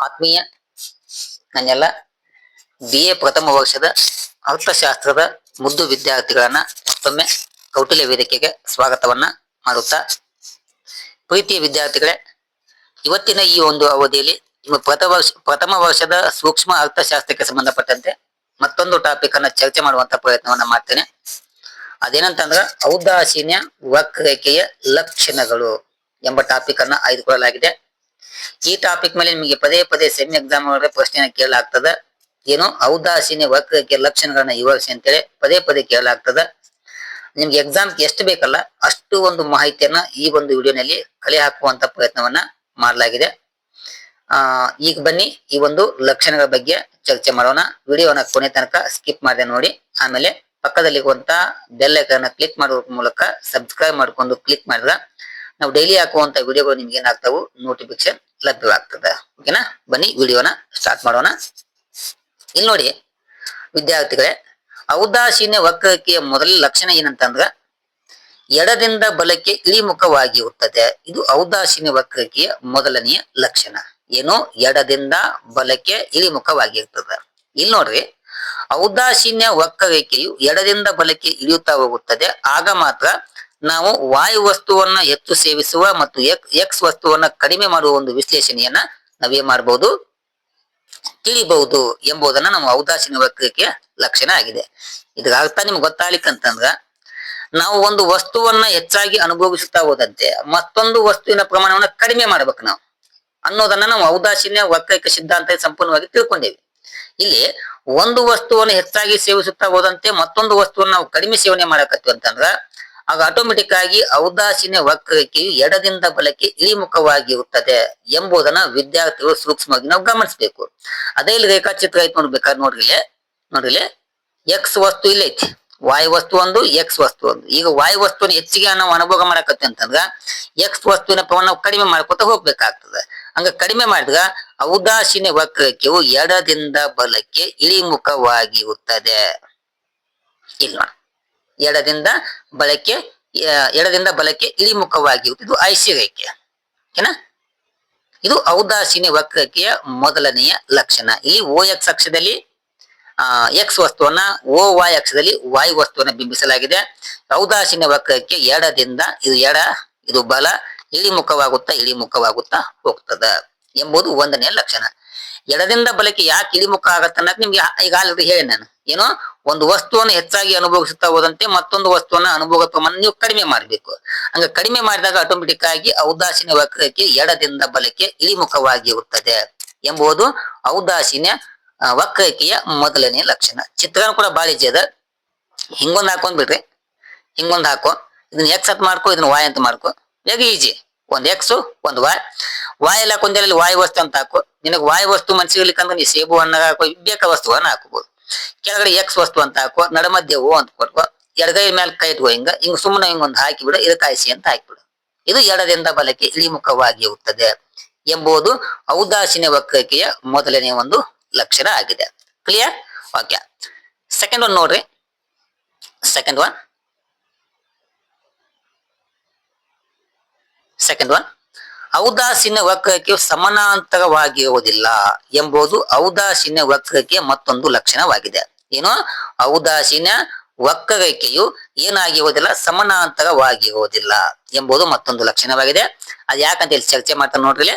ಆತ್ಮೀಯ ನನ್ನೆಲ್ಲ B A ಪ್ರಥಮ ವರ್ಷದ ಅರ್ಥಶಾಸ್ತ್ರದ ಮುದ್ದು ವಿದ್ಯಾರ್ಥಿಗಳನ್ನ ಮತ್ತೊಮ್ಮೆ ಕೌಟಿಲ್ಯ ವೇದಿಕೆಗೆ ಸ್ವಾಗತವನ್ನ ಮಾಡುತ್ತಾ ಪ್ರೀತಿಯ ವಿದ್ಯಾರ್ಥಿಗಳೇ, ಇವತ್ತಿನ ಈ ಒಂದು ಅವಧಿಯಲ್ಲಿ ನಿಮ್ಮ ಪ್ರಥಮ ವರ್ಷ, ಪ್ರಥಮ ವರ್ಷದ ಸೂಕ್ಷ್ಮ ಅರ್ಥಶಾಸ್ತ್ರಕ್ಕೆ ಸಂಬಂಧಪಟ್ಟಂತೆ ಮತ್ತೊಂದು ಟಾಪಿಕ್ ಅನ್ನ ಚರ್ಚೆ ಮಾಡುವಂತ ಪ್ರಯತ್ನವನ್ನ ಮಾಡ್ತೇನೆ. ಅದೇನಂತಂದ್ರ ಔದಾಸೀನ್ಯ ವಕ್ರೇಖೆಯ ಲಕ್ಷಣಗಳು ಎಂಬ ಟಾಪಿಕ್ ಅನ್ನ ಆಯ್ದುಕೊಳ್ಳಲಾಗಿದೆ. ಈ ಟಾಪಿಕ್ ಮೇಲೆ ನಿಮಗೆ ಪದೇ ಪದೇ ಸೆಮ್ ಎಕ್ಸಾಮ್ ಒಳಗಡೆ ಪ್ರಶ್ನೆ ಕೇಳಲಾಗ್ತದ. ಏನು ಔದಾಸೀನ್ಯ ವಕ್ರಕ್ಕೆ ಲಕ್ಷಣಗಳನ್ನ ವಿವರಿಸಿ ಅಂತೇಳಿ ಪದೇ ಪದೇ ಕೇಳಲಾಗ್ತದ. ನಿಮ್ಗೆ ಎಕ್ಸಾಮ್ ಎಷ್ಟು ಬೇಕಲ್ಲ ಅಷ್ಟು ಒಂದು ಮಾಹಿತಿಯನ್ನ ಈ ಒಂದು ವಿಡಿಯೋನಲ್ಲಿ ಕಲೆ ಹಾಕುವಂತ ಪ್ರಯತ್ನವನ್ನ ಮಾಡಲಾಗಿದೆ. ಆ, ಈಗ ಬನ್ನಿ ಈ ಒಂದು ಲಕ್ಷಣಗಳ ಬಗ್ಗೆ ಚರ್ಚೆ ಮಾಡೋಣ. ವಿಡಿಯೋನ ಕೊನೆ ತನಕ ಸ್ಕಿಪ್ ಮಾಡಿದೆ ನೋಡಿ. ಆಮೇಲೆ ಪಕ್ಕದಲ್ಲಿರುವಂತ ಬೆಲ್ ಕ್ಲಿಕ್ ಮಾಡುವ ಮೂಲಕ ಸಬ್ಸ್ಕ್ರೈಬ್ ಮಾಡ್ಕೊಂಡು ಕ್ಲಿಕ್ ಮಾಡಿದ್ರ ನಾವು ಡೈಲಿ ಹಾಕುವಂತ ವಿಡಿಯೋಗಳು ನಿಮ್ಗೆ ಏನಾಗ್ತಾವು? ನೋಟಿಫಿಕೇಶನ್ ಲಭ್ಯವಾಗ್ತದೆ. ಓಕೆನಾ ಬನ್ನಿ ವಿಡಿಯೋನ ಸ್ಟಾರ್ಟ್ ಮಾಡೋಣ. ಇಲ್ಲಿ ನೋಡಿ, ವಿದ್ಯಾರ್ಥಿಗಳೇ, ಔದಾಸೀನ್ಯ ವಕ್ರತೆಯ ಮೊದಲ ಲಕ್ಷಣ ಏನಂತಂದ್ರ, ಎಡದಿಂದ ಬಲಕ್ಕೆ ಇಳಿಮುಖವಾಗಿರುತ್ತದೆ. ಇದು ಔದಾಸೀನ್ಯ ವಕ್ರತೆಯ ಮೊದಲನೆಯ ಲಕ್ಷಣ. ಏನು? ಎಡದಿಂದ ಬಲಕ್ಕೆ ಇಳಿಮುಖವಾಗಿರ್ತದೆ. ಇಲ್ಲಿ ನೋಡ್ರಿ, ಔದಾಸೀನ್ಯ ವಕ್ರರೇಖೆಯು ಎಡದಿಂದ ಬಲಕ್ಕೆ ಇಳಿಯುತ್ತಾ ಹೋಗುತ್ತದೆ. ಆಗ ಮಾತ್ರ ನಾವು ವಾಯು ವಸ್ತುವನ್ನ ಹೆಚ್ಚು ಸೇವಿಸುವ ಮತ್ತು ಎಕ್ಸ್ ವಸ್ತುವನ್ನ ಕಡಿಮೆ ಮಾಡುವ ಒಂದು ವಿಶ್ಲೇಷಣೆಯನ್ನ ನಾವೇನ್ ಮಾಡಬಹುದು ತಿಳಿಬಹುದು ಎಂಬುದನ್ನ ನಮ್ಮ ಔದಾಸೀನ ವಕ್ರತೆಯ ಲಕ್ಷಣ ಆಗಿದೆ. ಇದರ ಅರ್ಥ ನಿಮ್ಗೆ ಗೊತ್ತಾಗ್ಲಿಕ್ಕಂತಂದ್ರ, ನಾವು ಒಂದು ವಸ್ತುವನ್ನ ಹೆಚ್ಚಾಗಿ ಅನುಭವಿಸುತ್ತಾ ಹೋದಂತೆ ಮತ್ತೊಂದು ವಸ್ತುವಿನ ಪ್ರಮಾಣವನ್ನ ಕಡಿಮೆ ಮಾಡ್ಬೇಕು ನಾವು ಅನ್ನೋದನ್ನ ನಾವು ಔದಾಸೀನ್ಯ ವಕ್ರಕ ಸಿದ್ಧಾಂತ ಸಂಪೂರ್ಣವಾಗಿ ತಿಳ್ಕೊಂಡೇವಿ. ಇಲ್ಲಿ ಒಂದು ವಸ್ತುವನ್ನು ಹೆಚ್ಚಾಗಿ ಸೇವಿಸುತ್ತಾ ಹೋದಂತೆ ಮತ್ತೊಂದು ವಸ್ತುವನ್ನು ನಾವು ಕಡಿಮೆ ಸೇವನೆ ಮಾಡಕತ್ತೀವಿ ಅಂತಂದ್ರ ಆಗ ಆಟೋಮೆಟಿಕ್ ಆಗಿ ಔದಾಸೀನ್ಯ ವಕ್ರಕ್ಕೆ ಎಡದಿಂದ ಬಲಕ್ಕೆ ಇಳಿಮುಖವಾಗಿರುತ್ತದೆ ಎಂಬುದನ್ನ ವಿದ್ಯಾರ್ಥಿಗಳು ಸೂಕ್ಷ್ಮವಾಗಿ ನಾವು ಗಮನಿಸಬೇಕು. ಅದೇ ಇಲ್ಲಿ ರೇಖಾಚಿತ್ರ ಐತಿ ನೋಡ್ಬೇಕಾದ್ರೆ ನೋಡ್ರಿ. ನೋಡ್ರಿ ಎಕ್ಸ್ ವಸ್ತು ಇಲ್ಲಿ ಐತಿ. ವಾಯು ವಸ್ತು ಒಂದು ಎಕ್ಸ್ ವಸ್ತು ಒಂದು. ಈಗ ವಾಯು ವಸ್ತುವನ್ನು ಹೆಚ್ಚಿಗೆ ನಾವು ಅನುಭವ ಮಾಡಕತ್ತೆ ಅಂತಂದ್ರ ಎಕ್ಸ್ ವಸ್ತುವಿನ ಪ್ರಮಾಣ ನಾವು ಕಡಿಮೆ ಮಾಡ್ಕೊತ ಹೋಗ್ಬೇಕಾಗ್ತದೆ. ಹಂಗ ಕಡಿಮೆ ಮಾಡಿದ್ರ ಔದಾಸೀನ್ಯ ವಕ್ರಕ್ಕೆ ಎಡದಿಂದ ಬಲಕ್ಕೆ ಇಳಿಮುಖವಾಗಿರುತ್ತದೆ. ಇಲ್ಲ ಎಡದಿಂದ ಬಲಕ್ಕೆ ಎಡದಿಂದ ಬಲಕ್ಕೆ ಇಳಿಮುಖವಾಗಿ ಇದು ಐಸಿ ರೇಖೆ ಓಕೆನಾ ಇದು ಔದಾಸೀನ್ಯ ವಕ್ರರೇಖೆಯ ಮೊದಲನೆಯ ಲಕ್ಷಣ. ಇಲ್ಲಿ ಓ ಎಕ್ಸ್ ಅಕ್ಷದಲ್ಲಿ, ಆ, ಎಕ್ಸ್ ವಸ್ತುವನ್ನ ಓ ವೈ ಅಕ್ಷದಲ್ಲಿ ವಾಯು ವಸ್ತುವನ್ನ ಬಿಂಬಿಸಲಾಗಿದೆ. ಔದಾಸೀನ್ಯ ವಕ್ರಕ್ಕೆ ಎಡದಿಂದ, ಇದು ಎಡ, ಇದು ಬಲ, ಇಳಿಮುಖವಾಗುತ್ತಾ ಇಳಿಮುಖವಾಗುತ್ತಾ ಹೋಗ್ತದ ಎಂಬುದು ಒಂದನೆಯ ಲಕ್ಷಣ. ಎಡದಿಂದ ಬಲಕ್ಕೆ ಯಾಕೆ ಇಳಿಮುಖ ಆಗತ್ತೆ ಅನ್ನೋದು ನಿಮ್ಗೆ ಈಗ ಆಲ್ರೆಡಿ ಹೇಳಿ ನಾನು. ಏನೋ ಒಂದು ವಸ್ತುವನ್ನು ಹೆಚ್ಚಾಗಿ ಅನುಭವಿಸುತ್ತಾ ಹೋದಂತೆ ಮತ್ತೊಂದು ವಸ್ತುವನ್ನ ಅನುಭವ ಪ್ರಮಾಣ ನೀವು ಕಡಿಮೆ ಮಾಡಬೇಕು. ಹಂಗ ಕಡಿಮೆ ಮಾಡಿದಾಗ ಆಟೋಮೆಟಿಕ್ ಆಗಿ ಔದಾಸೀನ ವಕ್ರಕ್ಕೆ ಎಡದಿಂದ ಬಲಕ್ಕೆ ಇಳಿಮುಖವಾಗಿರುತ್ತದೆ ಎಂಬುದು ಔದಾಸೀನ್ಯ ವಕ್ರಕೆಯ ಮೊದಲನೇ ಲಕ್ಷಣ. ಚಿತ್ರಣ ಕೂಡ ಬಾಳ ಈಜಿ ಅದ. ಹಿಂಗೊಂದು ಹಾಕೊಂಡ್ ಬಿಡ್ರಿ. ಹಿಂಗೊಂದ್ ಹಾಕೋ. ಇದನ್ನ ಎಕ್ಸ್ ಅಂತ ಮಾಡ್ಕೋ, ಇದನ್ನ ವಾಯ್ ಅಂತ ಮಾಡ್ಕೋ. ಈಜಿ. ಒಂದ್ ಎಕ್ಸ್ ಒಂದ್ ವಾಯ್ ವಾಯ್ ಎಲ್ಲ ಕೊಂದಲ್ಲಿ ವಾಯು ವಸ್ತು ಅಂತ ಹಾಕು. ನಿನಗೆ ವಾಯು ವಸ್ತು ಮನ್ಸಿರ್ಲಿಕ್ಕಂದ್ರೆ ನೀ ಸೇಬು ಹಣ್ಣಾಗ ಹಾಕೋ, ಬೇಕ ವಸ್ತುವನ್ನ ಹಾಕಬಹುದು ಕೆಳಗಡೆ ಎಕ್ಸ್ ವಸ್ತು ಅಂತ ಹಾಕೋ ನಡಮಧ್ಯ ಓ ಅಂತ ಕೊಟ್ಕೋ ಎಡಗೈ ಮೇಲೆ ಕೈ ಇಟ್ಕೋ ಹಿಂಗ ಹಿಂಗ ಸುಮ್ಮನೆ ಹಾಕಿ ಬಿಡು ಇದು ಕಾಯಿಸಿ ಅಂತ ಹಾಕಿಬಿಡು. ಇದು ಎಡದಿಂದ ಬಲಕ್ಕೆ ಇಳಿಮುಖವಾಗಿರುತ್ತದೆ ಎಂಬುದು ಔದಾಸೀನ ವಕ್ರರೇಖೆಯ ಮೊದಲನೇ ಒಂದು ಲಕ್ಷಣ ಆಗಿದೆ. ಕ್ಲಿಯರ್ ಓಕೆ ಸೆಕೆಂಡ್ ಒನ್ ನೋಡ್ರಿ. ಸೆಕೆಂಡ್ ಒನ್ ಸೆಕೆಂಡ್ ಒನ್ ಔದಾಸೀನ ವಕ್ರಕ್ಕೆ ಸಮಾನಾಂತರವಾಗಿರುವುದಿಲ್ಲ ಎಂಬುದು ಔದಾಸೀನ್ಯ ವಕ್ರಕ್ಕೆ ಮತ್ತೊಂದು ಲಕ್ಷಣವಾಗಿದೆ. ಏನು? ಔದಾಸೀನ ವಕ್ರರೇಖೆಯು ಏನಾಗಿರುವುದಿಲ್ಲ, ಸಮಾನಾಂತರವಾಗಿರುವುದಿಲ್ಲ ಎಂಬುದು ಮತ್ತೊಂದು ಲಕ್ಷಣವಾಗಿದೆ. ಅದು ಯಾಕಂತ ಹೇಳಿ ಚರ್ಚೆ ಮಾಡ್ತಾ ನೋಡ್ರಿ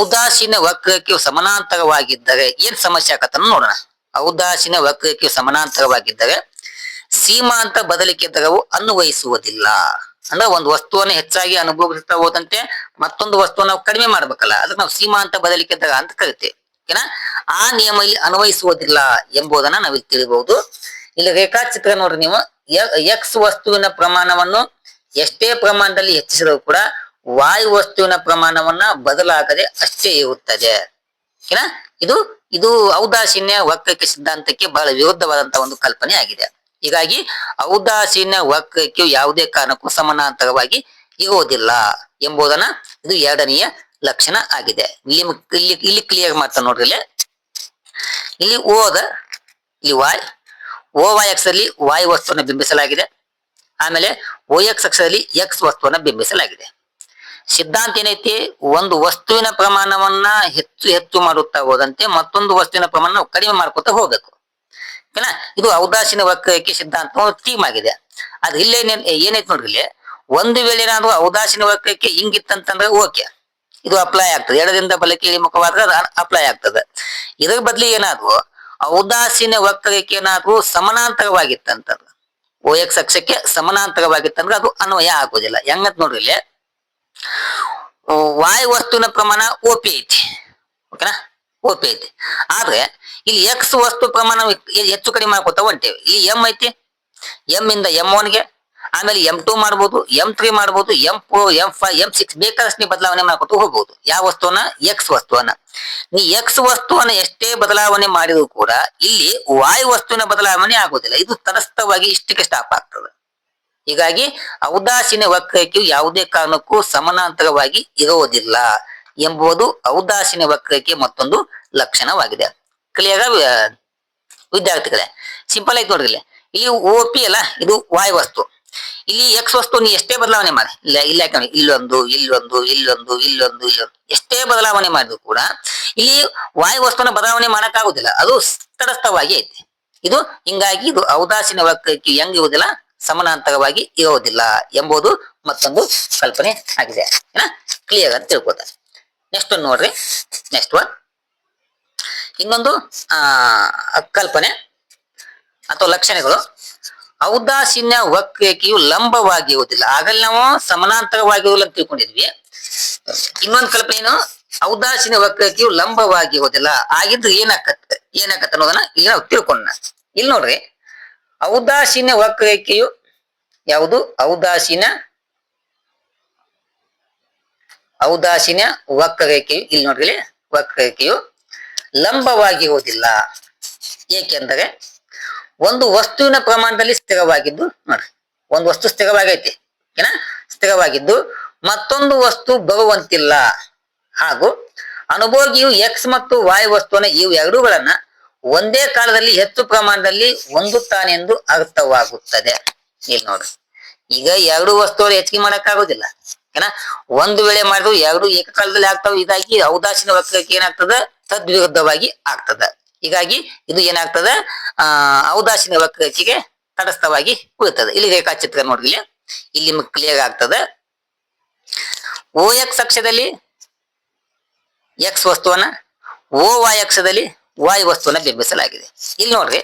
ಔದಾಸೀನ ವಕ್ರಕ್ಕೆ ಸಮಾನಾಂತರವಾಗಿದ್ದರೆ ಏನ್ ಸಮಸ್ಯೆ ಆಗತ್ತ ನೋಡೋಣ. ಔದಾಸೀನ ವಕ್ರರೇಖೆಯು ಸಮಾನಾಂತರವಾಗಿದ್ದರೆ ಸೀಮಾಂತ ಬದಲಿಕೆ ದರವು ಅನ್ವಯಿಸುವುದಿಲ್ಲ. ಅಂದ್ರೆ ಒಂದು ವಸ್ತುವನ್ನು ಹೆಚ್ಚಾಗಿ ಅನುಭವಿಸ್ತಾ ಹೋದಂತೆ ಮತ್ತೊಂದು ವಸ್ತುವನ್ನು ನಾವು ಕಡಿಮೆ ಮಾಡ್ಬೇಕಲ್ಲ, ಅದಕ್ಕೆ ನಾವು ಸೀಮಾಂತ ಬದಲಿಕೆ ಬದಲಿಕ್ಕೆ ಅಂತ ಕರಿತೇವೆ. ಓಕೆನಾ? ಆ ನಿಯಮ ಇಲ್ಲಿ ಅನ್ವಯಿಸುವುದಿಲ್ಲ ಎಂಬುದನ್ನ ನಾವಿಲ್ಲಿ ತಿಳಿಬಹುದು. ಇಲ್ಲಿ ರೇಖಾಚಿತ್ರ ನೋಡ್ರಿ ನೀವು ಎಕ್ಸ್ ವಸ್ತುವಿನ ಪ್ರಮಾಣವನ್ನು ಎಷ್ಟೇ ಪ್ರಮಾಣದಲ್ಲಿ ಹೆಚ್ಚಿಸಿದರೂ ಕೂಡ ವಾಯು ವಸ್ತುವಿನ ಪ್ರಮಾಣವನ್ನ ಬದಲಾಗದೆ ಅಷ್ಟೇ ಇರುತ್ತದೆ. ಓಕೆನಾ? ಇದು ಇದು ಔದಾಸೀನ್ಯ ವಕ್ರಕ್ಕೆ ಸಿದ್ಧಾಂತಕ್ಕೆ ಬಹಳ ವಿರುದ್ಧವಾದಂತಹ ಒಂದು ಕಲ್ಪನೆ ಆಗಿದೆ. ಹೀಗಾಗಿ ಔದಾಸೀನ ವಾಕ್ಯಕ್ಕೆ ಯಾವುದೇ ಕಾರಣಕ್ಕೂ ಸಮಾನಾಂತರವಾಗಿ ಇರುವುದಿಲ್ಲ ಎಂಬುದನ್ನ ಇದು ಎರಡನೆಯ ಲಕ್ಷಣ ಆಗಿದೆ. ಇಲ್ಲಿ ಇಲ್ಲಿ ಕ್ಲಿಯರ್ ಮಾಡ್ತಾ ನೋಡ್ರಿ ಇಲ್ಲಿ. ಇಲ್ಲಿ ಓದ, ಇಲ್ಲಿ ವಾಯ್. ಓ ವಾಯ್ ಅಲ್ಲಿ ವಾಯ್ ವಸ್ತುವನ್ನು ಬಿಂಬಿಸಲಾಗಿದೆ. ಆಮೇಲೆ ಓ ಎಕ್ಸ್ ಅಕ್ಷದಲ್ಲಿ ಎಕ್ಸ್ ವಸ್ತುವನ್ನ ಬಿಂಬಿಸಲಾಗಿದೆ. ಸಿದ್ಧಾಂತ ಏನೈತಿ? ಒಂದು ವಸ್ತುವಿನ ಪ್ರಮಾಣವನ್ನ ಹೆಚ್ಚು ಹೆಚ್ಚು ಮಾಡುತ್ತಾ ಹೋದಂತೆ ಮತ್ತೊಂದು ವಸ್ತುವಿನ ಪ್ರಮಾಣ ಕಡಿಮೆ ಮಾಡ್ಕೊತಾ ಹೋಗ್ಬೇಕು. ಓಕೆನಾ ಇದು ಔದಾಸೀನ ವಾಕ್ಯಕ್ಕೆ ಸಿದ್ಧಾಂತ ಒಂದು ಥೀಮ್ ಆಗಿದೆ. ಅದು ಇಲ್ಲೇ ಏನೈತೆ ನೋಡ್ರಿ ಇಲ್ಲಿ? ಒಂದು ವೇಳೆ ಏನಾದ್ರು ಔದಾಸೀನ ವಾಕ್ಯಕ್ಕೆ ಹಿಂಗಿತ್ತಂತಂದ್ರೆ ಓಕೆ. ಇದು ಅಪ್ಲೈ ಆಗ್ತದೆ. ಎಡದಿಂದ ಬಲಕ್ಕೆ ಇಳಿಮುಖವಾದ್ರೆ ಅದು ಅಪ್ಲೈ ಆಗ್ತದೆ. ಇದರ ಬದಲಿ ಏನಾದ್ರು ಔದಾಸೀನ ವಕ್ರರೇಖೆ ಏನಾದ್ರು ಸಮಾನಾಂತರವಾಗಿತ್ತಂತಂದ್ರೆ ಓ ಎಕ್ಸ್ ಅಕ್ಷಕ್ಕೆ ಸಮಾನಾಂತರವಾಗಿತ್ತಂದ್ರೆ ಅದು ಅನ್ವಯ ಆಗೋದಿಲ್ಲ ಹೆಂಗಂತ ನೋಡ್ರಿ ಇಲ್ಲಿ? ವಾಯು ವಸ್ತುವಿನ ಪ್ರಮಾಣ ಓಪಿ ಐತಿ. ಓಕೆನಾ? ಓಪಿ ಐತಿ. ಆದ್ರೆ ಇಲ್ಲಿ ಎಕ್ಸ್ ವಸ್ತು ಪ್ರಮಾಣ ಹೆಚ್ಚು ಕಡಿಮೆ ಮಾಡ್ಕೊತಾ ಹೊಂಟೇವೆ ಇಲ್ಲಿ ಎಂ ಐತಿ. ಎಂ ಇಂದ ಎಂ ಗೆ, ಆಮೇಲೆ ಎಂ ಟೂ ಮಾಡ್ಬೋದು ಎಂ ತ್ರೀ ಮಾಡ್ಬೋದು M four M five M six ಬೇಕಾದಷ್ಟು ನೀವು ಬದಲಾವಣೆ ಮಾಡ್ಕೊತ ಹೋಗ್ಬೋದು. ಯಾವ ವಸ್ತುವನ್ನ? ಎಕ್ಸ್ ವಸ್ತುವನ್ನ. ನೀ ಎಕ್ಸ್ ವಸ್ತುವನ್ನ ಎಷ್ಟೇ ಬದಲಾವಣೆ ಮಾಡಿದ್ರು ಕೂಡ ಇಲ್ಲಿ ವಾಯು ವಸ್ತುವಿನ ಬದಲಾವಣೆ ಆಗೋದಿಲ್ಲ. ಇದು ತಟಸ್ಥವಾಗಿ ಇಷ್ಟಕ್ಕೆ ಸ್ಟಾಪ್ ಆಗ್ತದೆ. ಹೀಗಾಗಿ ಔದಾಸೀನ ವಕ್ರಕ್ಕೆ ಯಾವುದೇ ಕಾರಣಕ್ಕೂ ಸಮಾನಾಂತರವಾಗಿ ಇರುವುದಿಲ್ಲ ಎಂಬುದು ಔದಾಸೀನ ವಕ್ರಕ್ಕೆ ಮತ್ತೊಂದು ಲಕ್ಷಣವಾಗಿದೆ. ಕ್ಲಿಯರ್ ವಿದ್ಯಾರ್ಥಿಗಳೇ ಸಿಂಪಲ್ ಆಯ್ತು ನೋಡ್ರಿ ಇಲ್ಲಿ ಇಲ್ಲಿ ಓ ಪಿ ಅಲ್ಲ, ಇದು ವಾಯು ವಸ್ತು. ಇಲ್ಲಿ ಎಕ್ಸ್ ವಸ್ತು ನೀ ಎಷ್ಟೇ ಬದಲಾವಣೆ ಮಾಡಿ, ಇಲ್ಲ ಇಲ್ಲ ಯಾಕಂದ್ರೆ ಇಲ್ಲೊಂದು ಇಲ್ಲೊಂದು ಇಲ್ಲೊಂದು ಇಲ್ಲೊಂದು ಇಲ್ಲೊಂದು, ಎಷ್ಟೇ ಬದಲಾವಣೆ ಮಾಡಿದ್ರು ಕೂಡ ಇಲ್ಲಿ ವಾಯು ವಸ್ತುನ ಬದಲಾವಣೆ ಮಾಡಕ್ಕಾಗುದಿಲ್ಲ, ಅದು ತಟಸ್ಥವಾಗಿ ಐತಿ. ಇದು ಹಿಂಗಾಗಿ ಇದು ಔದಾಸೀನ ವಕ್ರಕ್ಕೆ ಹೆಂಗ್ ಇರುವುದಿಲ್ಲ, ಸಮಾನಾಂತರವಾಗಿ ಇರೋದಿಲ್ಲ ಎಂಬುದು ಮತ್ತೊಂದು ಕಲ್ಪನೆ ಆಗಿದೆ. ಕ್ಲಿಯರ್ ಅಂತ ತಿಳ್ಕೊತ ನೆಕ್ಸ್ಟ್ ಒಂದು ನೋಡ್ರಿ. ನೆಕ್ಸ್ಟ್ ಒನ್ ಇನ್ನೊಂದು ಕಲ್ಪನೆ ಅಥವಾ ಲಕ್ಷಣಗಳು. ಔದಾಸೀನ್ಯ ವಕ್ರೇಖೆಯು ಲಂಬವಾಗಿರುವುದಿಲ್ಲ. ಆಗಲ್ಲಿ ನಾವು ಸಮಾನಾಂತರವಾಗಿರುವುದಿಲ್ಲ ಅಂತ ತಿಳ್ಕೊಂಡಿದ್ವಿ. ಇನ್ನೊಂದು ಕಲ್ಪನೆ ಏನು? ಔದಾಸೀನ ವಕ್ರೇಖೆಯು ಲಂಬವಾಗಿರುವುದಿಲ್ಲ. ಆಗಿದ್ದು ಏನಾಕತ್ತೆ ಏನಾಕತ್ತೆ ಅನ್ನೋದನ್ನ ಇಲ್ಲಿ ನಾವು ತಿಳ್ಕೊಂಡ ಇಲ್ಲಿ ನೋಡ್ರಿ. ಔದಾಸೀನ ವಕ್ರೇಖೆಯು ಯಾವುದು? ಔದಾಸೀನ ಔದಾಸೀನ್ಯ, ವಕ್ರರೇಖೆಯು, ಇಲ್ಲಿ ನೋಡ್ರಿ, ವಕ್ರರೇಖೆಯು ಲಂಬವಾಗಿರುವುದಿಲ್ಲ ಏಕೆಂದರೆ ಒಂದು ವಸ್ತುವಿನ ಪ್ರಮಾಣದಲ್ಲಿ ಸ್ಥಿರವಾಗಿದ್ದು, ನೋಡ್ರಿ, ಒಂದು ವಸ್ತು ಸ್ಥಿರವಾಗೈತಿ, ಏನ? ಸ್ಥಿರವಾಗಿದ್ದು ಮತ್ತೊಂದು ವಸ್ತು ಬರುವಂತಿಲ್ಲ. ಹಾಗೂ ಅನುಭೋಗಿಯು ಎಕ್ಸ್ ಮತ್ತು ವಾಯ್ ವಸ್ತುವಿನ ಇವು ಎರಡೂಗಳನ್ನ ಒಂದೇ ಕಾಲದಲ್ಲಿ ಹೆಚ್ಚು ಪ್ರಮಾಣದಲ್ಲಿ ಹೊಂದುತ್ತಾನೆಂದು ಅರ್ಥವಾಗುತ್ತದೆ. ಇಲ್ಲಿ ನೋಡ್ರಿ, ಈಗ ಎರಡು ವಸ್ತುಗಳು ಹೆಚ್ಚಿಗೆ ಮಾಡಕ್ಕಾಗೋದಿಲ್ಲ ಏನ? ಒಂದು ವೇಳೆ ಮಾಡಿದ್ರು ಎರಡು ಏಕಕಾಲದಲ್ಲಿ ಆಗ್ತಾವ. ಇದಾಗಿ ಔದಾಸೀನ ವಕ್ರಕ್ಕೆ ಏನಾಗ್ತದ? ತದ್ವಿರುದ್ಧವಾಗಿ ಆಗ್ತದ. ಹೀಗಾಗಿ ಇದು ಏನಾಗ್ತದ? ಆ, ಔದಾಸೀನ ವಕ್ರಕ್ಕೆ ತಟಸ್ಥವಾಗಿ ಉಳಿತದೆ ಇಲ್ಲಿ ರೇಖಾಚಿತ್ರ ನೋಡ್ರಿ ಇಲ್ಲಿ. ಕ್ಲಿಯರ್ ಆಗ್ತದ. ಓ ಎಕ್ಸ್ ಅಕ್ಷದಲ್ಲಿ ಎಕ್ಸ್ ವಸ್ತುವನ್ನ, ಓ ವಾಯ್ ಅಕ್ಷದಲ್ಲಿ ವಾಯು ವಸ್ತುವನ್ನ ಬಿಂಬಿಸಲಾಗಿದೆ. ಇಲ್ಲಿ ನೋಡ್ರಿ.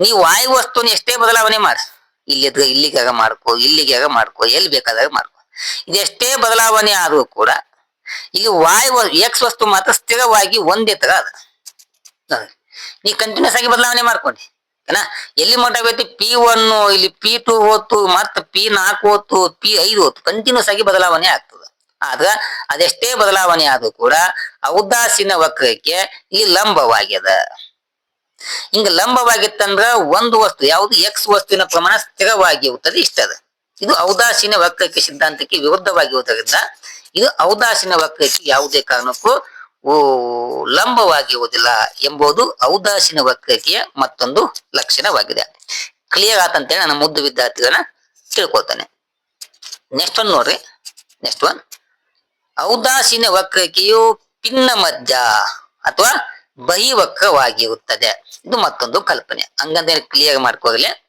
ನೀವು ವಾಯು ವಸ್ತುವನ್ನ ಎಷ್ಟೇ ಬದಲಾವಣೆ ಮಾಡಿ ಇಲ್ಲಿ ಇಲ್ಲಿಗಾಗ ಮಾಡ್ಕೋ ಇಲ್ಲಿಗಾಗ ಮಾಡ್ಕೋ, ಎಲ್ಲಿ ಬೇಕಾದಾಗ ಮಾಡ್ಕೋ. ಇದೆಷ್ಟೇ ಬದಲಾವಣೆ ಆದರೂ ಕೂಡ ಇಲ್ಲಿ ವಾಯು ಎಕ್ಸ್ ವಸ್ತು ಮಾತ್ರ ಸ್ಥಿರವಾಗಿ ಒಂದೇ ತರ ಅದ. ನೀ ಕಂಟಿನ್ಯೂಸ್ ಆಗಿ ಬದಲಾವಣೆ ಮಾಡ್ಕೊಂಡಿ, ಏನ? ಎಲ್ಲಿ ಮಟ್ಟ ಆಗೈತಿ ಪಿ ಒನ್ ಇಲ್ಲಿ ಪಿ ಟು ಹೋತು, ಮತ್ತೆ ಪಿ ನಾಲ್ಕು ಹೋತು ಪಿ ಐದು ಹೋತು ಕಂಟಿನ್ಯೂಸ್ ಆಗಿ ಬದಲಾವಣೆ ಆಗ್ತದ. ಆದ್ರ ಅದೆಷ್ಟೇ ಬದಲಾವಣೆ ಆದ್ರೂ ಕೂಡ ಔದಾಸೀನ ವಕ್ರಕ್ಕೆ ಈ ಲಂಬವಾಗ್ಯದ. ಹಿಂಗ ಲಂಬವಾಗಿತ್ತಂದ್ರ ಒಂದು ವಸ್ತು, ಯಾವುದು ಎಕ್ಸ್ ವಸ್ತುವಿನ ಪ್ರಮಾಣ ಸ್ಥಿರವಾಗಿ ಇರುತ್ತದೆ ಇಷ್ಟದ. ಇದು ಔದಾಸೀನ ವಾಕ್ಯಕ್ಕೆ ಸಿದ್ಧಾಂತಕ್ಕೆ ವಿರುದ್ಧವಾಗಿರುವುದರಿಂದ ಇದು ಔದಾಸೀನ ವಾಕ್ಯಕ್ಕೆ ಯಾವುದೇ ಕಾರಣಕ್ಕೂ ಓ ಲಂಬವಾಗಿರುವುದಿಲ್ಲ ಎಂಬುದು ಔದಾಸೀನ ವಾಕ್ಯಕ್ಕೆ ಮತ್ತೊಂದು ಲಕ್ಷಣವಾಗಿದೆ. ಕ್ಲಿಯರ್ ಆತಂತೇಳಿ ನನ್ನ ಮುದ್ದು ವಿದ್ಯಾರ್ಥಿಗಳನ್ನ ತಿಳ್ಕೊಳ್ತಾನೆ. ನೆಕ್ಸ್ಟ್ ಒನ್ ನೋಡ್ರಿ. ನೆಕ್ಸ್ಟ್ ಒನ್ ಔದಾಸೀನ ವಕ್ರತೆಯು ಪಿನ್ನ ಮಧ್ಯ ಅಥವಾ ಬಹಿವಕ್ರವಾಗಿರುತ್ತದೆ. ಇದು ಮತ್ತೊಂದು ಕಲ್ಪನೆ. ಹಂಗಂದ್ರೆ ಕ್ಲಿಯರ್ ಮಾಡ್ಕೋಗಲಿ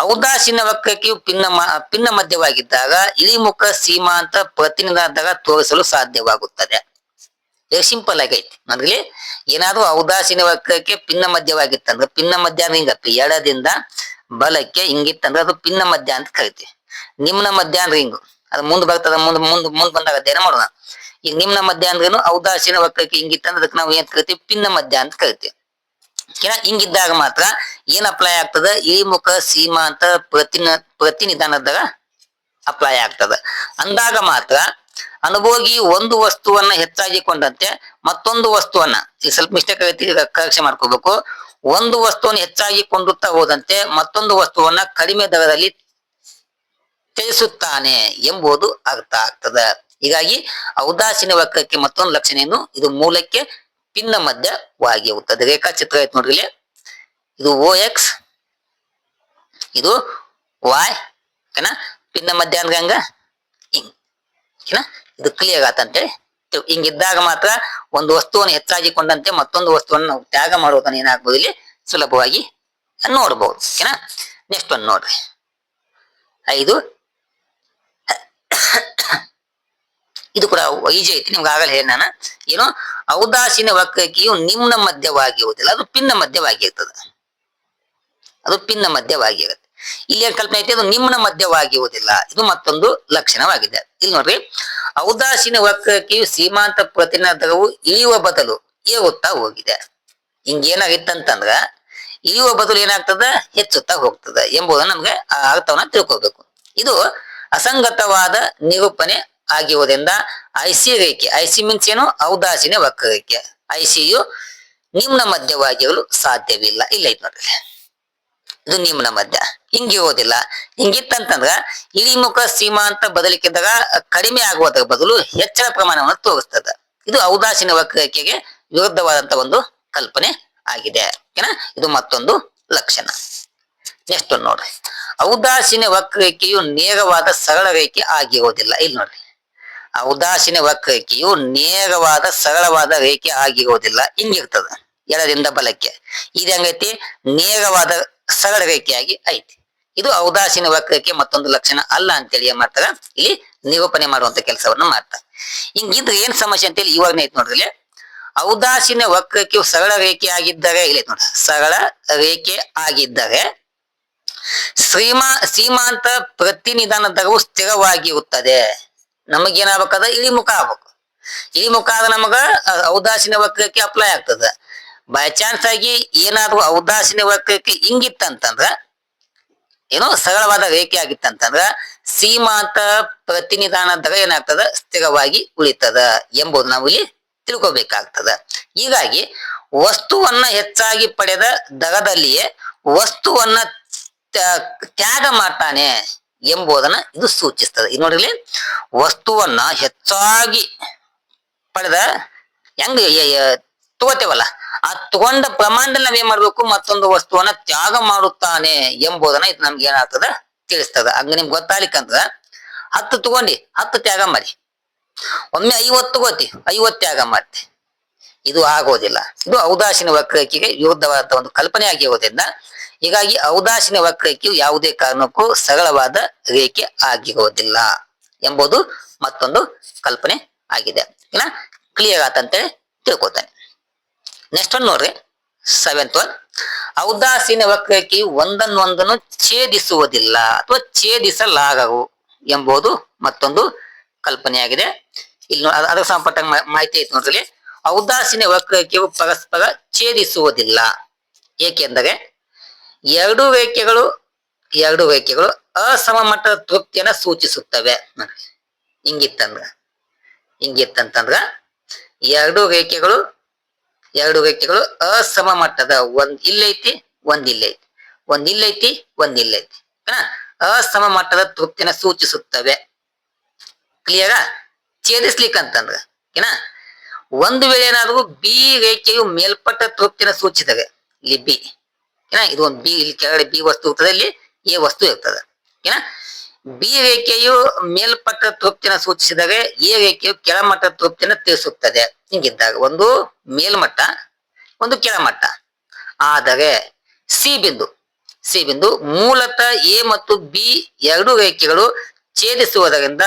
ಔದಾಸೀನ ವಕ್ರಕ್ಕೆ ಪಿನ್ನ ಪಿನ್ನ ಮಧ್ಯವಾಗಿದ್ದಾಗ ಇಳಿಮುಖ ಸೀಮಾಂತ ಪ್ರತಿನಿಧಾನದಾಗ ತೋರಿಸಲು ಸಾಧ್ಯವಾಗುತ್ತದೆ. ಸಿಂಪಲ್ ಆಗೈತಿ ಅಂದ್ರೆ ಏನಾದ್ರು ಔದಾಸೀನ ವಕ್ರಕ್ಕೆ ಪಿನ್ನ ಮಧ್ಯವಾಗಿತ್ತಂದ್ರೆ ಪಿನ್ನ ಮಧ್ಯ ಎಡದಿಂದ ಬಲಕ್ಕೆ ಹಿಂಗಿತ್ತಂದ್ರೆ ಅದು ಪಿನ್ನ ಮಧ್ಯ ಅಂತ ಕರಿತೀವಿ. ನಿಮ್ನ ಮಧ್ಯ ಅಂದ್ರೆ ಹಿಂಗು. ಅದು ಮುಂದ್ ಬರ್ತದ, ಮುಂದ್ ಮುಂದ್ ಮುಂದ್ ಬಂದಾಗ ಅದೇನ ಮಾಡೋಣ. ಈಗ ನಿಮ್ನ ಮಧ್ಯ ಅಂದ್ರೇನು ಔದಾಸೀನ ವಕ್ರಕ್ಕೆ ಹಿಂಗಿತ್ತಂದ್ರೆ ಅದಕ್ಕೆ ನಾವು ಏನ್ ಕರಿತೀವಿ? ಪಿನ್ನ ಮಧ್ಯ ಅಂತ ಕರಿತೀವಿ. ಹಿಂಗಿದ್ದಾಗ ಮಾತ್ರ ಏನ್ ಅಪ್ಲೈ ಆಗ್ತದ? ಇಳಿಮುಖ ಸೀಮಾಂತ ಪ್ರತಿನ ಪ್ರತಿನಿಧಾನದಾಗ ಅಪ್ಲೈ ಆಗ್ತದ. ಅಂದಾಗ ಮಾತ್ರ ಅನುಭೋಗಿ ಒಂದು ವಸ್ತುವನ್ನ ಹೆಚ್ಚಾಗಿ ಕೊಂಡಂತೆ ಮತ್ತೊಂದು ವಸ್ತುವನ್ನ, ಈ ಸ್ವಲ್ಪ ಮಿಸ್ಟೇಕ್ ಆಗೈತಿ ಕರೆಕ್ಷನ್ ಮಾಡ್ಕೋಬೇಕು. ಒಂದು ವಸ್ತುವನ್ನು ಹೆಚ್ಚಾಗಿ ಕೊಂಡುತ್ತಾ ಹೋದಂತೆ ಮತ್ತೊಂದು ವಸ್ತುವನ್ನ ಕಡಿಮೆ ದರದಲ್ಲಿ ತಿಳಿಸುತ್ತಾನೆ ಎಂಬುದು ಅರ್ಥ ಆಗ್ತದ. ಹೀಗಾಗಿ ಔದಾಸೀನ ವಕ್ರಕ್ಕೆ ಮತ್ತೊಂದು ಲಕ್ಷಣ ಏನು ಇದು ಮೂಲಕ್ಕೆ ಪಿನ್ನ ಮಧ್ಯವಾಗಿರುತ್ತದೆ ರೇಖಾಚಿತ್ರ ಆಯ್ತು ನೋಡ್ರಿ ಇಲ್ಲಿ. ಇದು ಓ ಎಕ್ಸ್ ಇದು ವಾಯ್ ಓಕೆನಾ? ಪಿನ್ನ ಮಧ್ಯ ಅಂದ್ರೆ ಹಂಗ? ಹಿಂಗ್, ಓಕೆನಾ? ಇದು ಕ್ಲಿಯರ್ ಆತಂತೇಳಿ ತಿಳ್- ಹಿಂಗಿದ್ದಾಗ ಮಾತ್ರ ಒಂದು ವಸ್ತುವನ್ನು ಹೆಚ್ಚಾಗಿಕೊಂಡಂತೆ ಮತ್ತೊಂದು ವಸ್ತುವನ್ನು ತ್ಯಾಗ ಮಾಡುವುದನ್ನ ಏನಾಗ್ಬೋದು ಇಲ್ಲಿ? ಸುಲಭವಾಗಿ ನೋಡಬಹುದು ಓಕೆನಾ? ನೆಕ್ಸ್ಟ್ ಒಂದು ನೋಡ್ರಿ. ಐದು ಇದು ಕೂಡ ವೈಜ ಐತಿ, ನಿಮ್ಗೆ ಆಗಲ್ಲ ಹೇಳಿ ಏನು, ಔದಾಸೀನ ವಕ್ರಕಿಯು ನಿಮ್ನ ಮಧ್ಯವಾಗಿರುವುದಿಲ್ಲ ಅದು ಪಿನ್ನ ಮಧ್ಯವಾಗಿರ್ತದೆ ಅದು ಪಿನ್ನ ಮಧ್ಯವಾಗಿರುತ್ತೆ ಇಲ್ಲಿ ಏನ್ ಕಲ್ಪನೆ ಐತಿ, ಅದು ನಿಮ್ನ ಮಧ್ಯವಾಗಿರುವುದಿಲ್ಲ ಇದು ಮತ್ತೊಂದು ಲಕ್ಷಣವಾಗಿದೆ. ಇಲ್ಲಿ ನೋಡ್ರಿ, ಔದಾಸೀನ ವಕ್ರಕಿಯು ಸೀಮಾಂತ ಪ್ರತಿನದರವು ಇಳಿಯುವ ಬದಲು ಏರುತ್ತಾ ಹೋಗಿದೆ. ಹಿಂಗೇನಾಗಿತ್ತಂತಂದ್ರ ಇಳಿಯುವ ಬದಲು ಏನಾಗ್ತದ, ಹೆಚ್ಚುತ್ತಾ ಹೋಗ್ತದ ಎಂಬುದನ್ನು ನಮ್ಗೆ ಆ ಅರ್ಥವನ್ನ ತಿಳ್ಕೊಬೇಕು. ಇದು ಅಸಂಗತವಾದ ನಿರೂಪಣೆ ಆಗಿರುವುದರಿಂದ ಐಸಿ ರೇಖೆ ಐಸಿ ಮೀನ್ಸ್ ಏನು? ಔದಾಸೀನ ವಕ್ರರೇಖೆ. ಐಸಿಯು ನಿಮ್ನ ಮಧ್ಯವಾಗಿರಲು ಸಾಧ್ಯವಿಲ್ಲ. ಇಲ್ಲ, ಇದು ನೋಡ್ರಿ. ಇದು ನಿಮ್ನ ಮಧ್ಯ. ಹಿಂಗಿರೋದಿಲ್ಲ ಹಿಂಗಿತ್ತಂತಂದ್ರ ಇಳಿಮುಖ ಸೀಮಾಂತ ಬದಲಿಕಿದ್ದಾಗ ಕಡಿಮೆ ಆಗುವುದರ ಬದಲು ಹೆಚ್ಚಿನ ಪ್ರಮಾಣವನ್ನು ತೋರಿಸ್ತದ. ಇದು ಔದಾಸೀನ ವಕ್ರರೇಖೆಗೆ ವಿರುದ್ಧವಾದಂತ ಒಂದು ಕಲ್ಪನೆ ಆಗಿದೆ. ಓಕೆನಾ? ಇದು ಮತ್ತೊಂದು ಲಕ್ಷಣ. ನೆಕ್ಸ್ಟ್ ನೋಡ್ರಿ. ಔದಾಸೀನ ವಕ್ರರೇಖೆಯು ನೇರವಾದ ಸರಳ ರೇಖೆ ಆಗಿರುವುದಿಲ್ಲ. ಇಲ್ಲಿ ನೋಡ್ರಿ. ಔದಾಸೀನ ವಕ್ರರೇಖೆಯು ನೇರವಾದ ಸರಳವಾದ ರೇಖೆ ಆಗಿರುವುದಿಲ್ಲ, ಹಿಂಗಿರ್ತದ ಎಡದಿಂದ ಬಲಕ್ಕೆ. ಇದು ಹೆಂಗೈತಿ? ನೇರವಾದ ಸರಳ ರೇಖೆಯಾಗಿ ಐತಿ. ಇದು ಔದಾಸೀನ ವಕ್ರಕ್ಕೆ ಮತ್ತೊಂದು ಲಕ್ಷಣ ಅಲ್ಲ ಅಂತೇಳಿ ಏನ್ ಮಾಡ್ತಾರ? ಇಲ್ಲಿ ನಿರೂಪಣೆ ಮಾಡುವಂತ ಕೆಲಸವನ್ನ ಮಾಡ್ತಾರ. ಹಿಂಗಿದ್ರೆ ಏನ್ ಸಮಸ್ಯೆ ಅಂತೇಳಿ ಇವಾಗನೇ ಐತಿ ನೋಡ್ರಿ ಔದಾಸೀನ ವಕ್ರಕ್ಕೆ ಸರಳ ರೇಖೆ ಆಗಿದ್ದರೆ, ಇಲ್ಲಿ ನೋಡ್ರಿ, ಸರಳ ರೇಖೆ ಆಗಿದ್ದರೆ ಶ್ರೀಮಾ, ಸೀಮಾಂತ ಪ್ರತಿನಿಧಾನ ದರವು ಸ್ಥಿರವಾಗಿರುತ್ತದೆ. ನಮಗೇನಾಗ್ಬೇಕದ ಇಳಿಮುಖ ಆಗ್ಬೇಕು. ಇಳಿಮುಖ ಆದ ನಮಗ ಔದಾಸೀನ ವಕ್ರಕ್ಕೆ ಅಪ್ಲೈ ಆಗ್ತದ. ಬೈ ಚಾನ್ಸ್ ಆಗಿ ಏನಾದ್ರೂ ಔದಾಸೀನ ವಕ್ರಕ್ಕೆ ಹಿಂಗಿತ್ತಂತಂದ್ರ, ಏನೋ ಸರಳವಾದ ರೇಖೆ ಆಗಿತ್ತಂತಂದ್ರ ಸೀಮಾಂತ ಪ್ರತಿನಿಧಾನ ದರ ಏನಾಗ್ತದ? ಸ್ಥಿರವಾಗಿ ಉಳಿತದ ಎಂಬುದು ನಾವು ಇಲ್ಲಿ ತಿಳ್ಕೊಬೇಕಾಗ್ತದ. ಹೀಗಾಗಿ ವಸ್ತುವನ್ನ ಹೆಚ್ಚಾಗಿ ಪಡೆದ ದರದಲ್ಲಿಯೇ ವಸ್ತುವನ್ನ ತ್ಯ- ತ್ಯಾಗ ಮಾಡ್ತಾನೆ. ಎಂಬುದನ್ನ ಇದು ಸೂಚಿಸ್ತದೆ. ಇದು ನೋಡ್ರಿ ವಸ್ತುವನ್ನ ಹೆಚ್ಚಾಗಿ ಪಡೆದ ಹೆಂಗ್ ತಗೋತೇವಲ್ಲ? ಆ ತಗೊಂಡ ಪ್ರಮಾಣದಲ್ಲಿ ನಾವೇನ್ ಮಾಡ್ಬೇಕು? ಮತ್ತೊಂದು ವಸ್ತುವನ್ನ ತ್ಯಾಗ ಮಾಡುತ್ತಾನೆ ಎಂಬುದನ್ನ ಇದು ನಮ್ಗೆ ಏನಾಗ್ತದ? ತಿಳಿಸ್ತದ. ಹಂಗ ನಿಮ್ಗೆ ಗೊತ್ತಾಗ್ಲಿಕ್ಕಂತದ? ಹತ್ತು ತಗೊಂಡಿ, ಹತ್ತು ತ್ಯಾಗ ಮಾಡಿ. ಒಮ್ಮೆ ಐವತ್ತು ತಗೋತಿ, ಐವತ್ತು ತ್ಯಾಗ ಮಾಡ್ತಿ. ಇದು ಆಗೋದಿಲ್ಲ. ಇದು ಔದಾಸೀನ ವಕ್ರಕ್ಕೆ ವಿರುದ್ಧವಾದ ಒಂದು ಕಲ್ಪನೆ ಆಗಿರುವುದರಿಂದ ಹೀಗಾಗಿ ಔದಾಸೀನ ವಕ್ರಕ್ಕೆ ಯಾವುದೇ ಕಾರಣಕ್ಕೂ ಸರಳವಾದ ರೇಖೆ ಆಗಿರೋದಿಲ್ಲ ಎಂಬುದು ಮತ್ತೊಂದು ಕಲ್ಪನೆ ಆಗಿದೆ. ಏನ ಕ್ಲಿಯರ್ ಆತಂತೇಳಿ ತಿಳ್ಕೊತಾನೆ ನೆಕ್ಸ್ಟ್ ಒಂದು ನೋಡ್ರಿ. ಸೆವೆಂತ್ ಒನ್ ಔದಾಸೀನ ವಕ್ರಕ್ಕೆ ಒಂದನ್ನೊಂದನ್ನು ಛೇದಿಸುವುದಿಲ್ಲ ಅಥವಾ ಛೇದಿಸಲಾಗವು ಎಂಬುದು ಮತ್ತೊಂದು ಕಲ್ಪನೆಯಾಗಿದೆ ಇಲ್ಲಿ ಅದಕ್ಕೆ ಸಂಬಂಧಪಟ್ಟ ಮಾಹಿತಿ ಐತೆ ನೋಡ್ರಿ. ಔದಾಸೀನ ವಕ್ರರೇಖೆಯು ಪರಸ್ಪರ ಛೇದಿಸುವುದಿಲ್ಲ. ಏಕೆಂದರೆ ಎರಡು ರೇಖೆಗಳು ಎರಡು ರೇಖೆಗಳು ಅಸಮಮಟ್ಟದ ತೃಪ್ತಿಯನ್ನ ಸೂಚಿಸುತ್ತವೆ. ಹಿಂಗಿತ್ತಂದ್ರ, ಹಿಂಗಿತ್ತಂತಂದ್ರ ಎರಡು ರೇಖೆಗಳು ಎರಡು ರೇಖೆಗಳು ಅಸಮ ಮಟ್ಟದ ಒಂದ್ ಇಲ್ಲೈತಿ ಒಂದ್ ಇಲ್ಲೈತಿ ಒಂದ್ ಇಲ್ಲೈತಿ ಒಂದ್ ಇಲ್ಲೈತಿ ಅಸಮ ಮಟ್ಟದ ತೃಪ್ತಿನ ಸೂಚಿಸುತ್ತವೆ. ಕ್ಲಿಯರಾ ಛೇದಿಸ್ಲಿಕ್ಕಂತಂದ್ರ ಓಕೆನಾ ಒಂದು ವೇಳೆ ಏನಾದ್ರೂ ಬಿ ರೇಖೆಯು ಮೇಲ್ಪಟ್ಟ ತೃಪ್ತಿನ ಸೂಚಿಸಿದರೆ ಇಲ್ಲಿ ಬಿ ಏನ? ಇದು ಒಂದು ಬಿ ಇಲ್ಲಿ ಕೆಳಗಡೆ ಬಿ ವಸ್ತು ಇರ್ತದೆ, ಇಲ್ಲಿ ಎ ವಸ್ತು ಇರ್ತದೆ. ಏನ? ಬಿ ರೇಖೆಯು ಮೇಲ್ಪಟ್ಟ ತೃಪ್ತಿನ ಸೂಚಿಸಿದಾಗ, ಎ ರೇಖೆಯು ಕೆಳಮಟ್ಟ ತೃಪ್ತಿನ ತಿಳಿಸುತ್ತದೆ. ಹಿಂಗಿದ್ದಾಗ ಒಂದು ಮೇಲ್ಮಟ್ಟ, ಒಂದು ಕೆಳಮಟ್ಟ. ಆದರೆ ಸಿ ಬಿಂದು ಸಿ ಬಿಂದು ಮೂಲತಃ ಎ ಮತ್ತು ಬಿ ಎರಡು ರೇಖೆಗಳು ಛೇದಿಸುವುದರಿಂದ